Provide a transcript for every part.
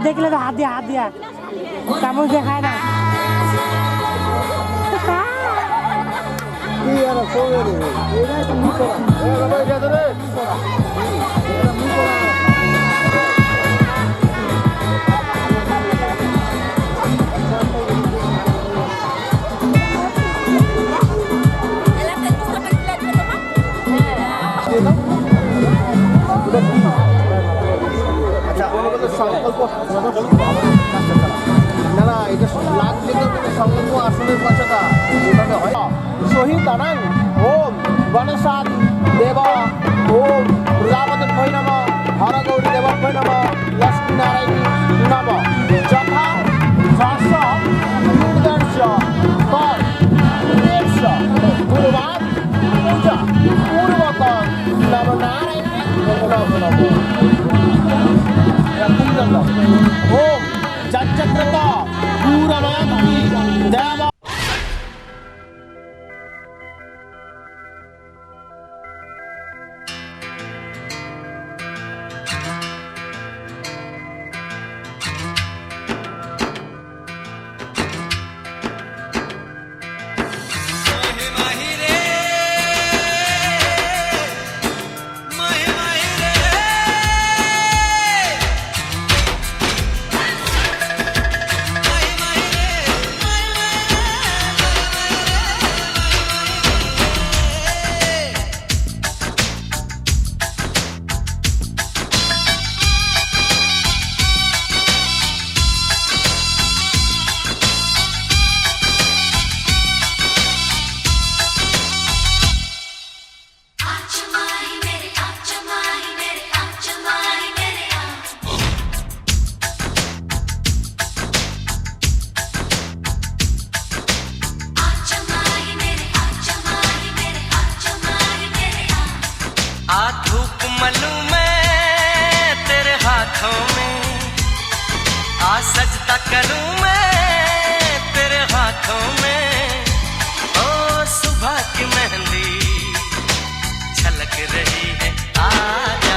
হাত দেখলে তো হাত দিয়া হাত দিয়া। কামড় দিয়ে খায় না। কি না না এটা লাখ থেকে সংলগ্ন আসনের পয়সাটা ওটাতে হয়। শহীদ দানাং ওম গণেশান দেব, ওম প্রজাপতি ভৈনমা ओम जगत प्रताप पूरा माया सजता करूँ मैं तेरे हाथों में। ओ सुबह की मेहंदी छलक रही है आज।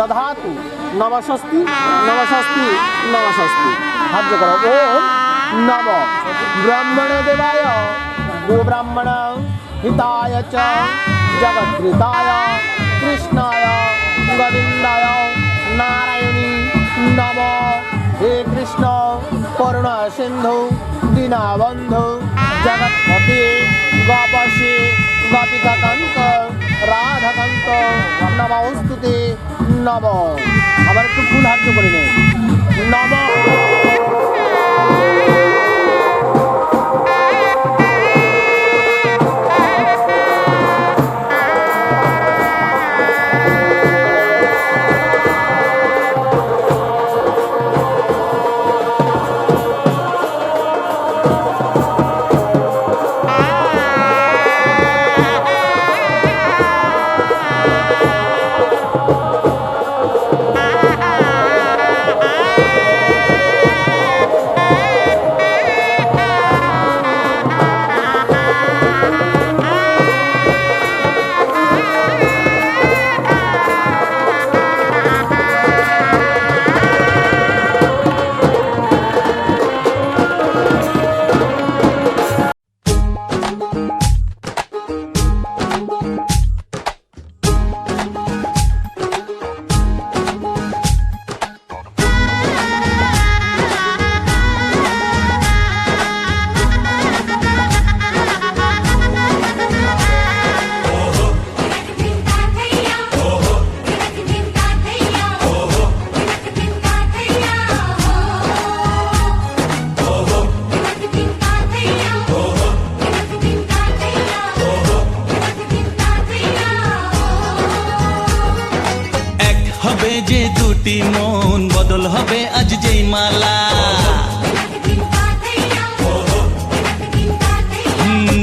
দধাতু নমস্বস্তি নমস্বস্তি নমস্বস্তি হাত করো ওম নম ব্রাহ্মণ দেবায় গোব্রাহ্মণ হিতায় চ জগদ্ধিতায় কৃষ্ণায় গোবিন্দায় নারায়ণী নম হে কৃষ্ণ করুণ সিন্ধু দীনবন্ধু জগৎপতি গোপসী গোপিকাকান্ত রাধাকান্ত নমস্তুতে নম। আবার একটু ফুল হাত করে নে। নম।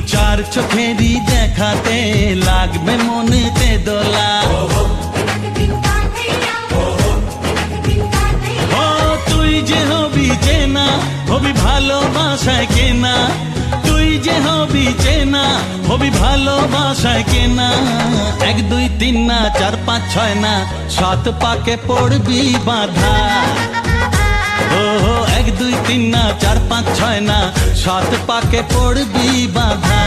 চার চোখেরই দেখাতে লাগবে মনেতে দোলা। তুই যে হবি চেনা, হবি ভালোবাসায় কেনা। তুই যে হবি চেনা, হবি ভালোবাসায় কেনা। এক, দুই, তিন না, চার, পাঁচ, ছয় না, সাত পাকে পড়বি বাধা। ও, এক, দুই, তিন না, চার, পাঁচ, ছয় না সাত পাকে পড়বি বাধা।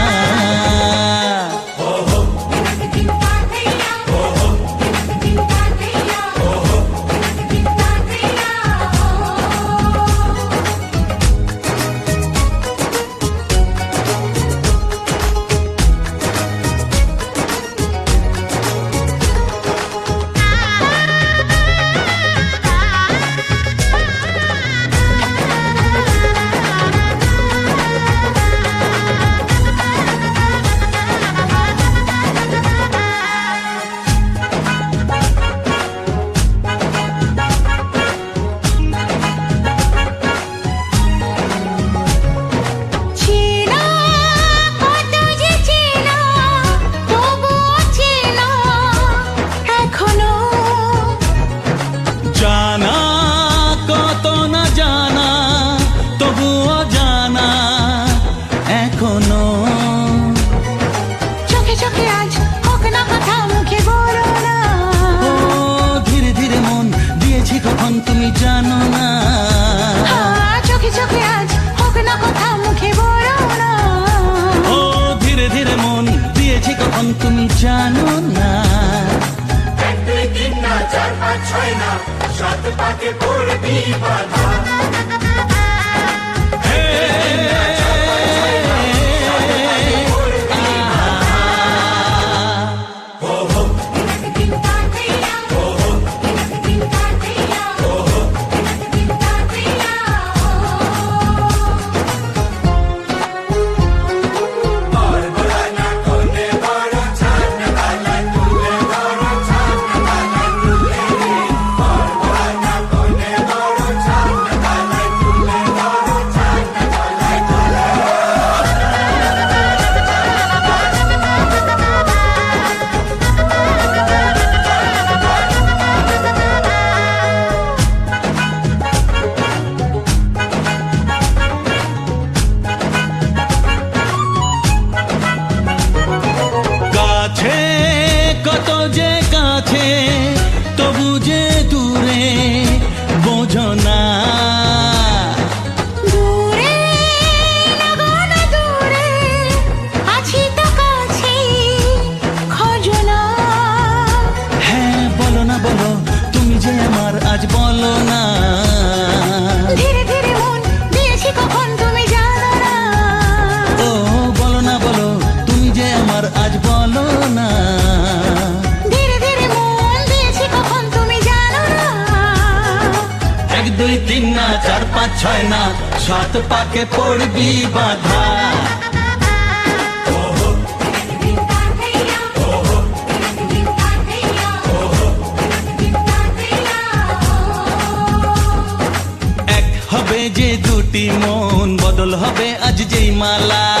তুমি জানো না। তিন না চার পাঁচ ছয় না সাত পাকে পড়বি বাধা। সাত পাকে পড়বি বাধা? যে দুটি মন বদল হবে আজ যেই মালা।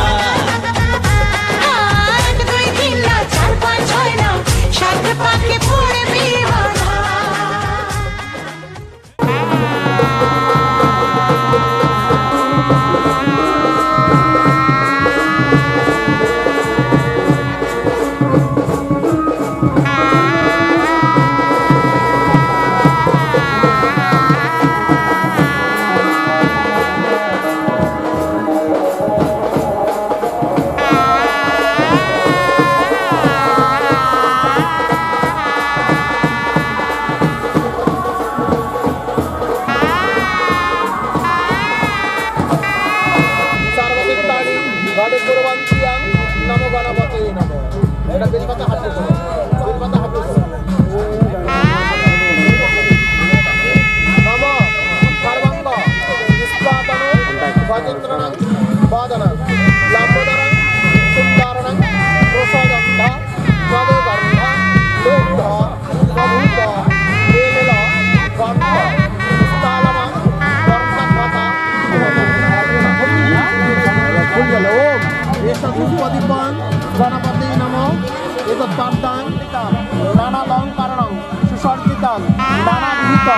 ン7人と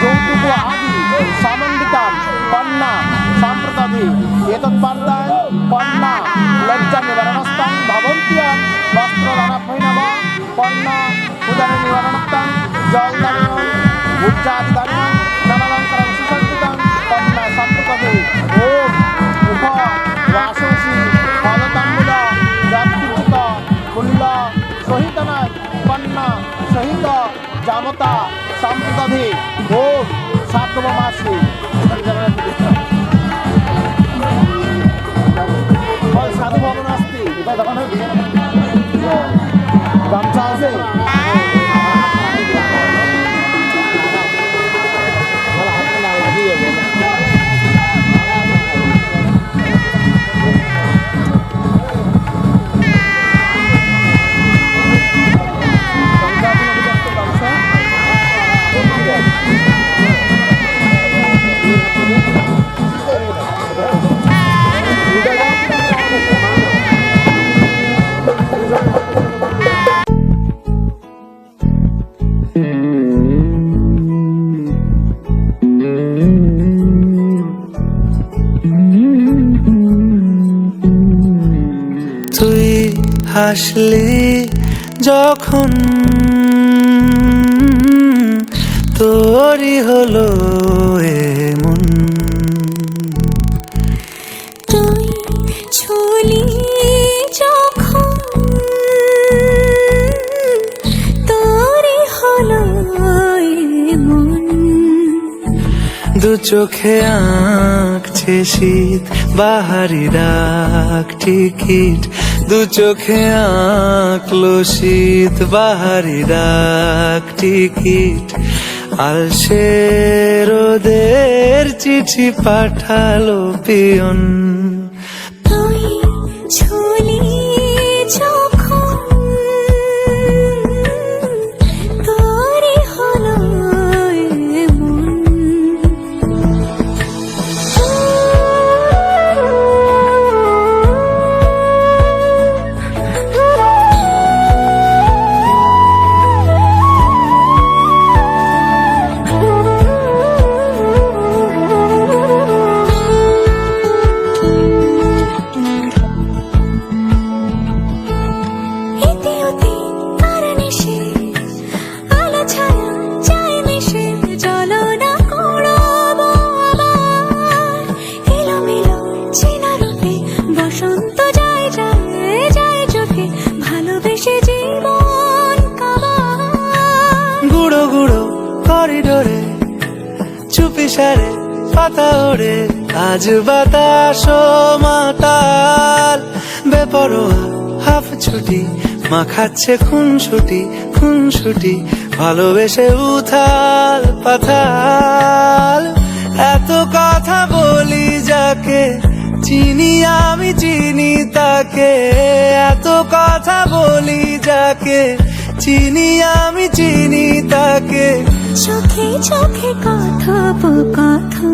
上空 জামতা সম্প্রদাধি সাতম মাসি। সাধু ভবন আসতি। গামছা আছে? হাসলি যখন তোরই হলো এমন। তুই ছুলি যখন তোরই হলো মন দু চোখে আঁকছে শীত বাহারি ডাক টিকিট দু চোখে আঁকলো শীত বাহারি ডাক টিকিট। আলসে রোদের চিঠি পাঠালো পিয়ন। ইশারে পাতা ওড়ে, আজ বাতাস মাতাল। বেপরোয়া হাফ ছুটি মাখাচ্ছে খুন ছুটি খুন ছুটি ভালোবেসে উথাল পাথাল। এত কথা বলি যাকে, চিনি আমি, চিনি তাকে। এত কথা বলি যাকে চিনি আমি চিনি তাকে। চোখে চোখে কথোপকথন